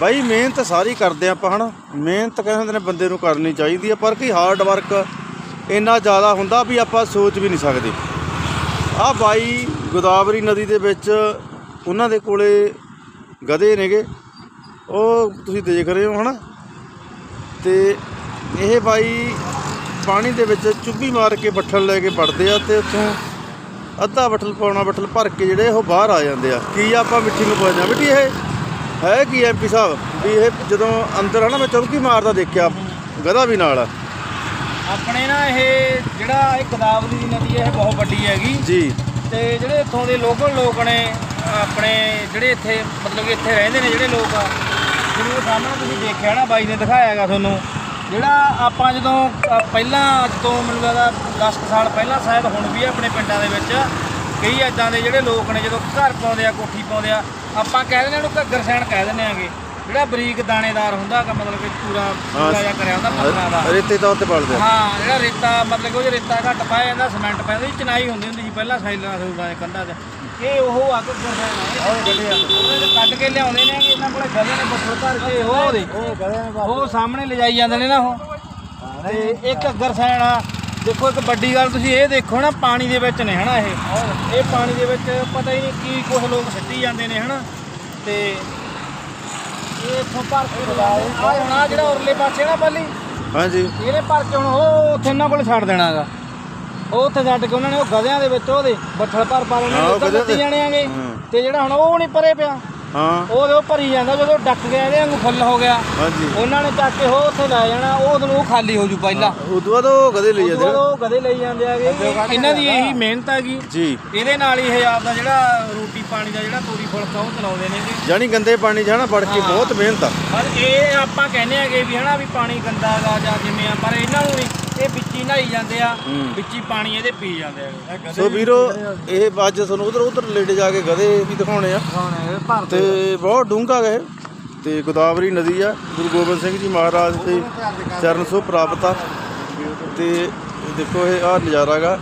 ਬਾਈ, ਮਿਹਨਤ ਸਾਰੀ ਕਰਦੇ ਆਪਾਂ, ਹਨਾ? ਮਿਹਨਤ ਕਹਿੰਦੇ ਹੁੰਦੇ ਨੇ ਬੰਦੇ ਨੂੰ ਕਰਨੀ ਚਾਹੀਦੀ ਆ, ਪਰ ਕੀ ਹਾਰਡ ਵਰਕ ਇੰਨਾ ਜ਼ਿਆਦਾ ਹੁੰਦਾ ਵੀ ਆਪਾਂ ਸੋਚ ਵੀ ਨਹੀਂ ਸਕਦੇ। ਆ ਬਾਈ ਗੋਦਾਵਰੀ ਨਦੀ ਦੇ ਵਿੱਚ ਉਹਨਾਂ ਦੇ ਕੋਲੇ ਗਧੇ ਨੇਗੇ। ਉਹ ਤੁਸੀਂ ਦੇਖ ਰਹੇ ਹੋ, ਹਨਾ? ਤੇ ਇਹ ਬਾਈ ਪਾਣੀ ਦੇ ਵਿੱਚ ਚੁੱਭੀ ਮਾਰ ਕੇ ਬੱਠਲ ਲੈ ਕੇ ਵੜਦੇ ਆ ਤੇ ਉੱਥੋਂ ਅੱਧਾ ਬੱਠਲ ਪਾਉਣਾ ਬੱਠਲ ਭਰ ਕੇ ਜਿਹੜੇ ਉਹ ਬਾਹਰ ਆ ਜਾਂਦੇ ਆ। ਕੀ ਆਪਾਂ ਮਿੱਠੀ ਨੂੰ ਪੁੱਛਦੇ ਆ? ਮਿੱਠੀ ਇਹ ਹੈ ਕੀ ਐਮਪੀ ਸਾਹਿਬ? ਵੀ ਇਹ ਜਦੋਂ ਅੰਦਰ ਹਨਾ ਮੈਂ ਚੁੱਭੀ ਮਾਰਦਾ ਦੇਖਿਆ ਗਧਾ ਵੀ ਨਾਲ। ਆ ਆਪਣੇ ਨਾ ਇਹ ਜਿਹੜਾ ਇਹ ਗੋਦਾਵਰੀ ਦੀ ਨਦੀ ਹੈ ਇਹ ਬਹੁਤ ਵੱਡੀ ਹੈਗੀ। ਜੀ। ਤੇ ਜਿਹੜੇ ਇੱਥੋਂ ਦੇ ਲੋਕਲ ਲੋਕ ਨੇ ਆਪਣੇ ਜਿਹੜੇ ਇੱਥੇ ਮਤਲਬ ਕਿ ਇੱਥੇ ਰਹਿੰਦੇ ਨੇ ਜਿਹੜੇ ਲੋਕ ਜਿਵੇਂ ਉਹ ਸਾਹਮਣੇ ਤੁਸੀਂ ਦੇਖਿਆ ਨਾ ਬਾਈ ਨੇ ਦਿਖਾਇਆ ਹੈਗਾ ਤੁਹਾਨੂੰ। ਜਿਹੜਾ ਆਪਾਂ ਜਦੋਂ ਪਹਿਲਾਂ ਅੱਜ ਤੋਂ ਮੈਨੂੰ ਲੱਗਦਾ 10 ਕੁ ਸਾਲ ਪਹਿਲਾਂ ਸ਼ਾਇਦ ਹੁਣ ਵੀ ਆਪਣੇ ਪਿੰਡਾਂ ਦੇ ਵਿੱਚ। ਕਈ ਐਦਾਂ ਦੇ ਜਿਹੜੇ ਲੋਕ ਨੇ ਜਦੋਂ ਘਰ ਪਾਉਂਦੇ ਆ ਕੋਠੀ ਪਾਉਂਦੇ ਆ ਆਪਾਂ ਕਹਿ ਦਿੰਦੇ ਆ ਉਹਨੂੰ ਘੱਗਰ ਸੈਣ ਕਹਿ ਦਿੰਦੇ ਆਗੇ। ਜਿਹੜਾ ਬਰੀਕ ਦਾਣੇਦਾਰ ਹੁੰਦਾ ਹੈਗਾ ਮਤਲਬ ਕਿ ਪੂਰਾ ਪੂਰਾ ਜਿਹਾ ਕਰਿਆ ਹੁੰਦਾ ਪੱਥਰਾਂ ਦਾ। ਰੇਤੇ ਤੌਰ ਤੇ ਪਲਦੇ ਆ। ਹਾਂ ਜਿਹੜਾ ਰੇਤਾ ਮਤਲਬ ਕਿ ਉਹ ਰੇਤਾ ਘੱਟ ਪਾਇਆ ਜਾਂਦਾ ਸਮੈਂਟ ਪੈਂਦਾ ਸੀ ਚਨਾਈ ਹੁੰਦੀ ਹੁੰਦੀ ਸੀ ਪਹਿਲਾਂ ਸਾਈਲਾਂ ਸੂਲਾਂ ਦੇ ਕੰਧਾਂ 'ਚ। ਇਹ ਉਹ ਅੱਗ ਉਹ ਕੱਢ ਕੇ ਲਿਆਉਂਦੇ ਨੇ ਇਹਨਾਂ ਕੋਲੇ ਗਲੇ ਨੇ ਬੱਠਲ ਭਰ ਕੇ ਉਹ ਦੇ ਉਹ ਸਾਹਮਣੇ ਲਿਜਾਈ ਜਾਂਦੇ ਨੇ ਨਾ ਉਹ। ਤੇ ਇੱਕ ਅਗਰ ਸੈਣ ਆ ਦੇਖੋ ਇੱਕ ਵੱਡੀ ਗੱਲ ਤੁਸੀਂ ਇਹ ਦੇਖੋ ਨਾ ਪਾਣੀ ਦੇ ਵਿੱਚ ਨੇ ਹਨਾ ਇਹ। ਇਹ ਪਾਣੀ ਦੇ ਵਿੱਚ ਪਤਾ ਹੀ ਨਹੀਂ ਕੀ ਕੁਝ ਲੋਕ ਸਿੱਟੀ ਜਾਂਦੇ ਨੇ ਹਨਾ। ਤੇ ਇਹ ਇੱਥੋਂ ਭਰ ਕੇ ਆ ਹੁਣ ਆਹ ਜਿਹੜਾ ਉਰਲੇ ਪਾਸੇ ਨਾ ਪਾਲੀ ਹਾਂਜੀ। ਇਹਨੇ ਭਰ ਕੇ ਹੁਣ ਉਹ ਉੱਥੇ ਇਹਨਾਂ ਕੋਲ ਛੱਡ ਦੇਣਾਗਾ ਉਹ ਉੱਥੇ ਛੱਡ ਕੇ ਉਹਨਾਂ ਨੇ ਉਹ ਗਧਿਆਂ ਦੇ ਵਿੱਚ ਉਹਦੇ ਬੱਠਲ ਭਰ ਪਾ ਲੈਣੇ ਉਹ ਦੇ- ਜਾਣੇ ਆਂਗੇ। ਤੇ ਜਿਹੜਾ ਹੁਣ ਉਹ ਨਹੀਂ ਪਰੇ ਪਿਆ। ਹਾਂ। ਉਹ ਉਹ ਭਰੀ ਜਾਂਦਾ ਜਦੋਂ ਡੱਕ ਗਿਆ ਇਹਦੇ ਵਾਂਗੂ ਫੁੱਲ ਹੋ ਗਿਆ। ਹਾਂਜੀ। ਉਹਨਾਂ ਨੇ ਚੱਕ ਕੇ ਉਹ ਉੱਥੇ ਲੈ ਜਾਣਾ ਉਹ ਉਦੋਂ ਉਹ ਖਾਲੀ ਹੋ ਜੂ ਪਹਿਲਾਂ। ਉਦੋਂ ਬਾਅਦ ਉਹ ਗਧੇ ਲਈ ਜਾਂਦੇ। ਉਹ ਗਧੇ ਲਈ ਜਾਂਦੇ ਆਗੇ ਇਹਨਾਂ ਦੀ ਇਹੀ ਮਿਹਨਤ ਹੈਗੀ ਜੀ। ਇਹਦੇ ਨਾਲ ਹੀ ਇਹ ਆਪਦਾ ਜਿਹੜਾ ਰੋਟੀ ਪਾਣੀ ਦਾ ਜਿਹੜਾ ਤੋਰੀ ਫੁਲਕਾ ਉਹ ਚਲਾਉਂਦੇ ਨੇ ਜੀ। ਜਾਨੀ ਗੰਦੇ ਪਾਣੀ 'ਚ ਹਨਾ ਵੜ ਕੇ ਬਹੁਤ ਮਿਹਨਤ ਆ। ਪਰ ਇਹ ਆਪਾਂ ਕਹਿੰਦੇ ਆਗੇ ਵੀ ਹਨਾ ਵੀ ਪਾਣੀ ਗੰਦਾ ਹੈਗਾ ਜਾਂ ਜਿਵੇਂ ਆ ਪਰ ਇਹਨਾਂ ਨੂੰ ਨਹੀਂ। ਵਿੱਚ ਹੀ ਨਹਾਈ ਜਾਂਦੇ ਆ। ਵਿੱਚ ਹੀ ਪਾਣੀ ਇਹਦੇ ਪੀ ਜਾਂਦੇ ਆ। ਸੋ ਵੀਰੋ ਇਹ ਅੱਜ ਤੁਹਾਨੂੰ ਉਧਰ ਉਧਰ ਲੇਡੇ ਜਾ ਕੇ ਗਧੇ ਵੀ ਦਿਖਾਉਣੇ ਆ। ਤੇ ਬਹੁਤ ਡੂੰਘਾ ਗਾ ਇਹ। ਤੇ ਗੋਦਾਵਰੀ ਨਦੀ ਆ ਗੁਰੂ ਗੋਬਿੰਦ ਸਿੰਘ ਜੀ ਮਹਾਰਾਜ ਦੇ ਚਰਨ ਸੋ ਪ੍ਰਾਪਤ ਆ। ਤੇ ਦੇਖੋ ਇਹ ਆ ਨਜ਼ਾਰਾ ਗਾ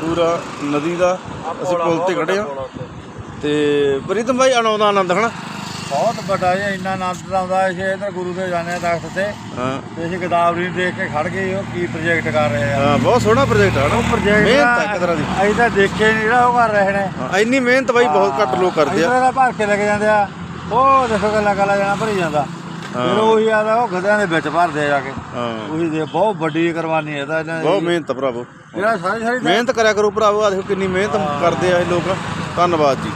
ਪੂਰਾ ਨਦੀ ਦਾ ਅਸੀਂ ਪੁਲ ਤੇ ਖੜੇ ਆ। ਤੇ ਪ੍ਰੀਤਮ ਭਾਈ ਆਨੰਦ ਆਨੰਦ ਹਨਾ? ਬਹੁਤ ਵੱਡਾ ਇਹ ਇੰਨਾ ਆਨੰਦ ਆਉਂਦਾ ਹੈ। ਕਿ ਇਧਰ ਗੁਰੂ ਦੇ ਜਾਣੇ ਦਰਖਤ ਤੇ। ਹਾਂ। ਤੇ ਅਸੀਂ ਗਦਾਵਰੀ ਨੂੰ ਦੇਖ ਕੇ ਖੜ ਗਏ ਉਹ ਕੀ ਪ੍ਰੋਜੈਕਟ ਕਰ ਰਹੇ ਆ। ਹਾਂ ਬਹੁਤ ਸੋਹਣਾ ਪ੍ਰੋਜੈਕਟ ਆ ਨਾ। ਪ੍ਰੋਜੈਕਟ ਮਿਹਨਤ ਆ ਇੱਕ ਤਰ੍ਹਾਂ ਦੀ। ਅਸੀਂ ਤਾਂ ਦੇਖੇ ਨਹੀਂ ਜਿਹੜਾ ਉਹ ਕਰ ਰਹੇ ਨੇ। ਹਾਂ ਇੰਨੀ ਮਿਹਨਤ ਬਾਈ ਬਹੁਤ ਘੱਟ ਲੋਕ ਕਰਦੇ ਆ। ਇਧਰ ਦਾ ਭਰ ਕੇ ਲੈ ਕੇ ਜਾਂਦੇ ਆ। ਉਹ ਦੇਖੋ ਗੱਲਾਂ ਗੱਲਾਂ ਜਾਣਾ ਭਰੀ ਜਾਂਦਾ। ਫਿਰ ਉਹੀ ਆਦਾ ਉਹ ਗਧਿਆਂ ਦੇ ਵਿੱਚ ਭਰਦੇ ਜਾ ਕੇ। ਹਾਂ। ਉਹੀ ਦੇ ਬਹੁਤ ਵੱਡੀ ਕੁਰਬਾਨੀ ਹੈ ਤਾਂ ਇਹਨਾਂ ਬਹੁਤ ਮਿਹਨਤ ਭਰਾਵੋ। ਜਿਹੜਾ ਸਾਰੀ ਸਾਰੀ ਮਿਹਨਤ ਕਰਿਆ ਕਰੋ ਭਰਾਵੋ। ਆ ਦੇਖੋ ਕਿੰਨੀ ਮਿਹਨਤ ਕਰਦੇ ਆ ਇਹ ਲੋਕ। ਧੰਨਵਾਦ ਜੀ।